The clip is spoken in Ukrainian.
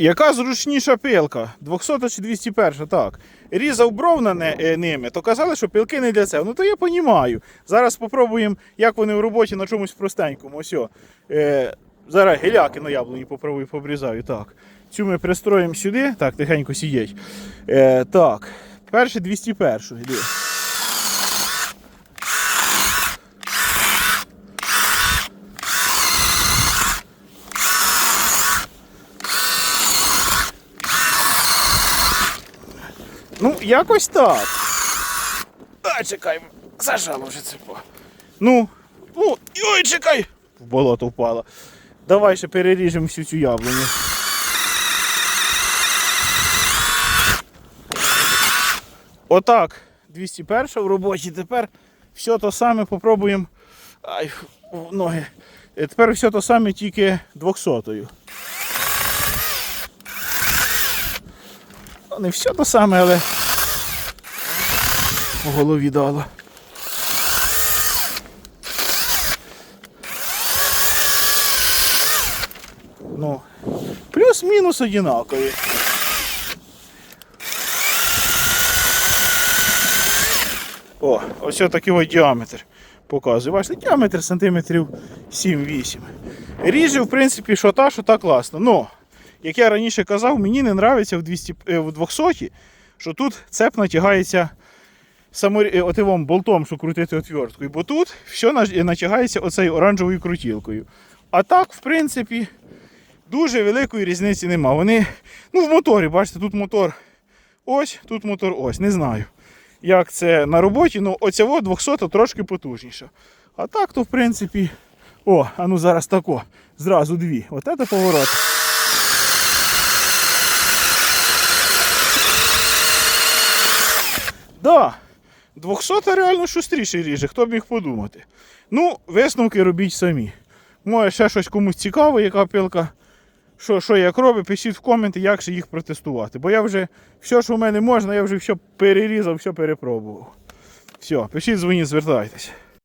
Яка зручніша пилка? 200 чи 201, так. Різав бров е, ними, то казали, що пилки не для цього. Ну то я розумію. Зараз спробуємо, як вони в роботі на чомусь простенькому. Ось. о. Е, зараз геляки на яблуні попробую побрізаю. Так. Цю ми пристроїмо сюди. Так, тихенько сидять. Е, так. Перше 201. Іди. Ну, якось так. А, чекай, зажало вже це. Ну, ну, ой, чекай! В болото впало. Давай ще переріжемо всю цю яблуню. Отак. 201 в роботі. Тепер все то саме попробуємо. Ай, ноги. Тепер все то саме тільки 200-ю. Не все то саме, але по голові дало. Ну, плюс-мінус одинакові. О, ось такий ось діаметр показує. Бачите, діаметр сантиметрів 7-8. Ріже, в принципі, що та, що та класно. Но, як я раніше казав, мені не подобається в 200, е, в 200 що тут цеп натягається саморі... отивом болтом, що крутити отверткою, бо тут все натягається оцею оранжевою крутілкою. А так, в принципі, дуже великої різниці нема. Вони, ну, в моторі, бачите, тут мотор ось, тут мотор ось. Не знаю, як це на роботі, ну оця 200 трошки потужніша. А так, то в принципі. О, а ну зараз тако. Зразу дві. От це поворот. Да, 200 реально шустріше ріже, хто б міг подумати. Ну, висновки робіть самі. Може ще щось комусь цікаво, яка пилка. Що, що як робить, пишіть в коменти, як ще їх протестувати. Бо я вже все, що в мене можна, я вже все перерізав, все перепробував. Все, пишіть, дзвоніть, звертайтеся.